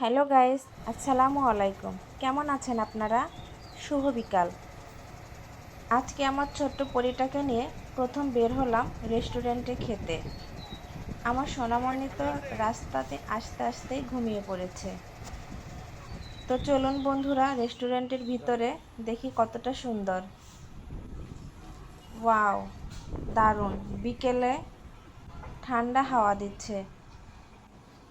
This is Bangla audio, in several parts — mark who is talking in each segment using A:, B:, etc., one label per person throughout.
A: হ্যালো গাইস, আসসালামু আলাইকুম। কেমন আছেন আপনারা? শুভ বিকাল। আজকে আমার ছোট্ট পরিটাকে নিয়ে প্রথম বের হলাম রেস্টুরেন্টে খেতে। আমার সোনামণি তো রাস্তাতে আস্তে আস্তেই ঘুমিয়ে পড়েছে। তো চলুন বন্ধুরা, রেস্টুরেন্টের ভিতরে দেখি কতটা সুন্দর। ওয়াও, দারুণ। বিকেলে ঠান্ডা হাওয়া দিচ্ছে।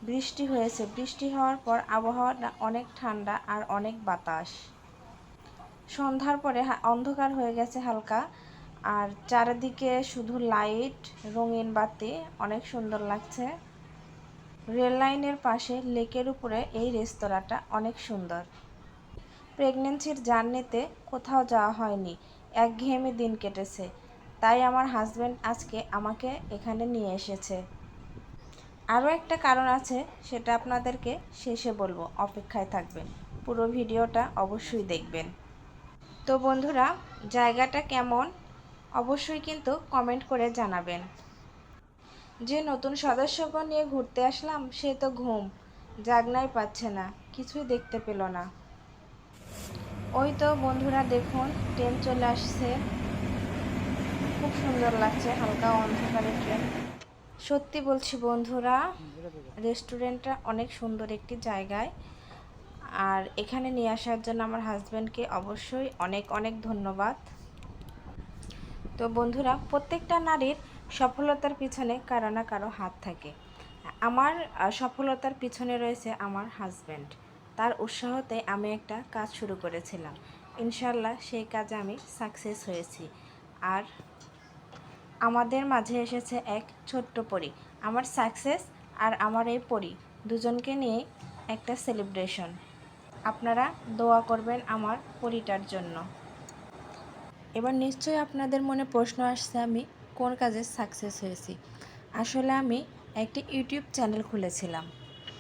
A: বৃষ্টি হয়েছে। বৃষ্টি হওয়ার পর আবহাওয়াটা অনেক ঠান্ডা আর অনেক বাতাস। সন্ধ্যার পরে অন্ধকার হয়ে গেছে হালকা। আর চারিদিকে শুধু লাইট, রঙিন বাতি, অনেক সুন্দর লাগছে। রেল লাইনের পাশে লেকের উপরে এই রেস্তোরাঁটা অনেক সুন্দর। প্রেগনেন্সির জার্নিতে কোথাও যাওয়া হয়নি। একঘেয়েমি দিন কেটেছে। তাই আমার হাজব্যান্ড আজকে আমাকে এখানে নিয়ে এসেছে। আরও একটা কারণ আছে, সেটা আপনাদেরকে শেষে বলব, অপেক্ষায় থাকবেন। পুরো ভিডিওটা অবশ্যই দেখবেন। তো বন্ধুরা, জায়গাটা কেমন? অবশ্যই কিন্তু কমেন্ট করে জানাবেন। যে নতুন সদস্যগণ নিয়ে ঘুরতে আসলাম, সে তো ঘুম, জাগনাই পাচ্ছে না, কিছুই দেখতে পেল না। ওই তো বন্ধুরা, দেখুন, ট্রেন চলে আসছে। খুব সুন্দর লাগছে, হালকা অন্ধকারে ট্রেন সত্যি বলছি বন্ধুরা, রেস্টুরেন্টটা অনেক সুন্দর একটি জায়গায়। আর এখানে নিয়ে আসার জন্য আমার হাজব্যান্ডকে অবশ্যই অনেক অনেক ধন্যবাদ। তো বন্ধুরা, প্রত্যেকটা নারীর সফলতার পিছনে কারও না কারও হাত থাকে। আমার সফলতার পিছনে রয়েছে আমার হাজব্যান্ড। তার উৎসাহতে আমি একটা কাজ শুরু করেছিলাম। ইনশাল্লাহ সেই কাজে আমি সাকসেস হয়েছি। আর আমাদের মাঝে এসেছে এক ছোট্ট পরি, আমার সাকসেস আর আমার এই পরি, দুজনকে নিয়ে একটা সেলিব্রেশন আপনারা দোয়া করবেন আমার পরিটার জন্য। এবার নিশ্চয়ই আপনাদের মনে প্রশ্ন আসছে, আমি কোন কাজে সাকসেস হয়েছি? আসলে আমি একটি ইউটিউব চ্যানেল খুলেছিলাম।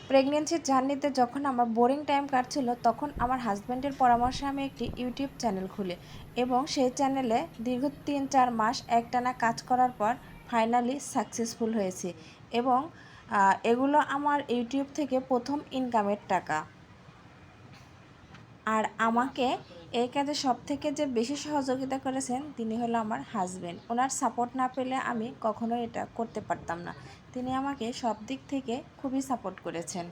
A: প্রেগনেন্সির জার্নিতে যখন আমার বোরিং টাইম কাটছিল, তখন আমার হাজব্যান্ডের পরামর্শে আমি একটি ইউটিউব চ্যানেল খুলি এবং সেই চ্যানেলে দীর্ঘ তিন চার মাস একটানা কাজ করার পর ফাইনালি সাকসেসফুল হয়েছি এবং এগুলো আমার ইউটিউব থেকে প্রথম ইনকামের টাকা। আর আমাকে এই কাজে সব থেকে যে বেশি সহযোগিতা করেছেন তিনি হলো আমার হাজবেন্ড ওনার সাপোর্ট না পেলে আমি কখনোই এটা করতে পারতাম না। তিনি আমাকে সব দিক থেকে খুবই সাপোর্ট করেছেন।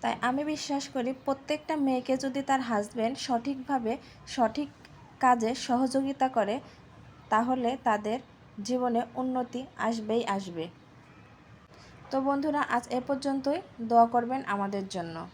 A: তাই আমি বিশ্বাস করি প্রত্যেকটা মেয়েকে যদি তার হাজবেন্ড সঠিকভাবে সঠিক কাজে সহযোগিতা করে, তাহলে তাদের জীবনে উন্নতি আসবেই আসবে। তো বন্ধুরা, আজ এ পর্যন্তই। দোয়া করবেন আমাদের জন্য।